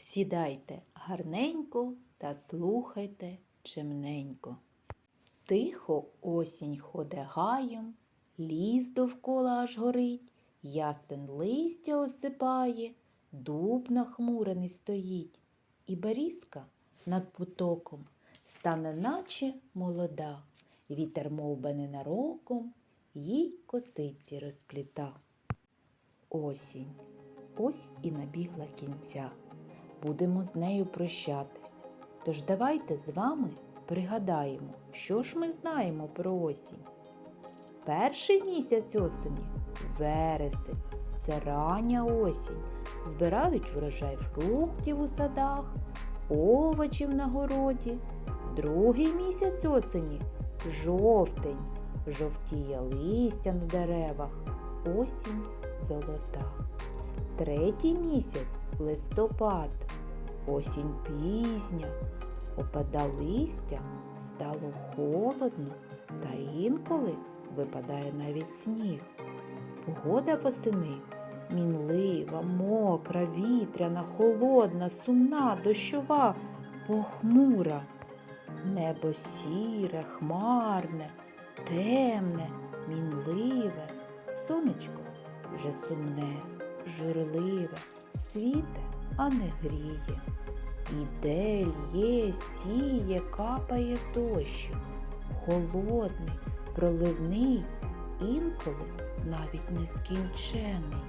Сідайте гарненько та слухайте чимненько. Тихо осінь ходе гаєм, ліс довкола аж горить, ясен листя осипає, дуб нахмурений стоїть, і берізка над потоком стане наче молода, вітер мов би ненароком, їй косиці розпліта. Осінь. Ось і набігла кінця. Будемо з нею прощатись. Тож давайте з вами пригадаємо, що ж ми знаємо про осінь. Перший місяць осені вересень. Це рання осінь. Збирають врожай фруктів у садах, овочів на городі. Другий місяць осені жовтень. Жовтіє листя на деревах. Осінь золота. Третій місяць листопад. Осінь пізня. Опада листя, стало холодно, та інколи випадає навіть сніг. Погода восени мінлива, мокра, вітряна, холодна, сумна, дощова, похмура. Небо сіре, хмарне, темне, мінливе, сонечко вже сумне, журливе, світе, а не гріє. Іде, лє, сіє, капає дощик, холодний, проливний, інколи навіть нескінчений.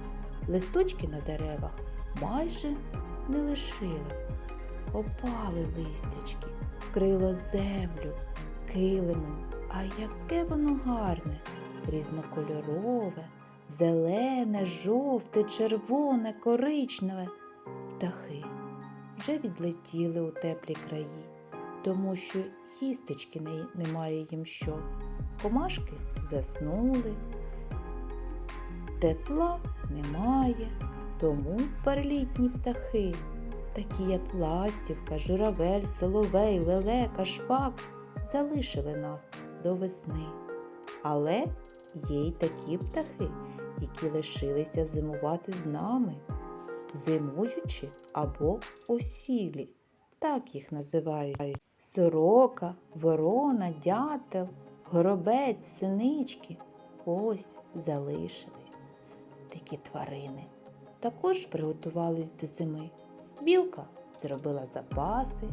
Листочки на деревах майже не лишилось. Опали листячки, вкрило землю килимом. А яке воно гарне, різнокольорове, зелене, жовте, червоне, коричневе. Птахи вже відлетіли у теплі краї, тому що їсточки не- немає їм що. Комашки заснули, тепла немає, тому перелітні птахи, такі як ластівка, журавель, соловей, лелека, шпак, залишили нас до весни. Але є й такі птахи, які лишилися зимувати з нами зимуючі або осілі, так їх називають. Сорока, ворона, дятел, горобець, синички. Ось залишились такі тварини. Також приготувались до зими. Білка зробила запаси,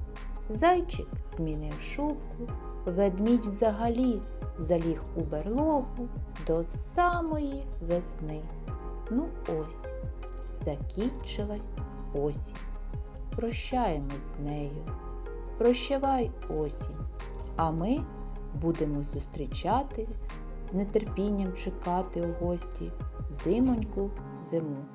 зайчик змінив шубку, ведмідь взагалі заліг у берлогу до самої весни. Ну ось закінчилась осінь. Прощаємось з нею. Прощавай осінь. А ми будемо зустрічати, з нетерпінням чекати у гості зимоньку зиму.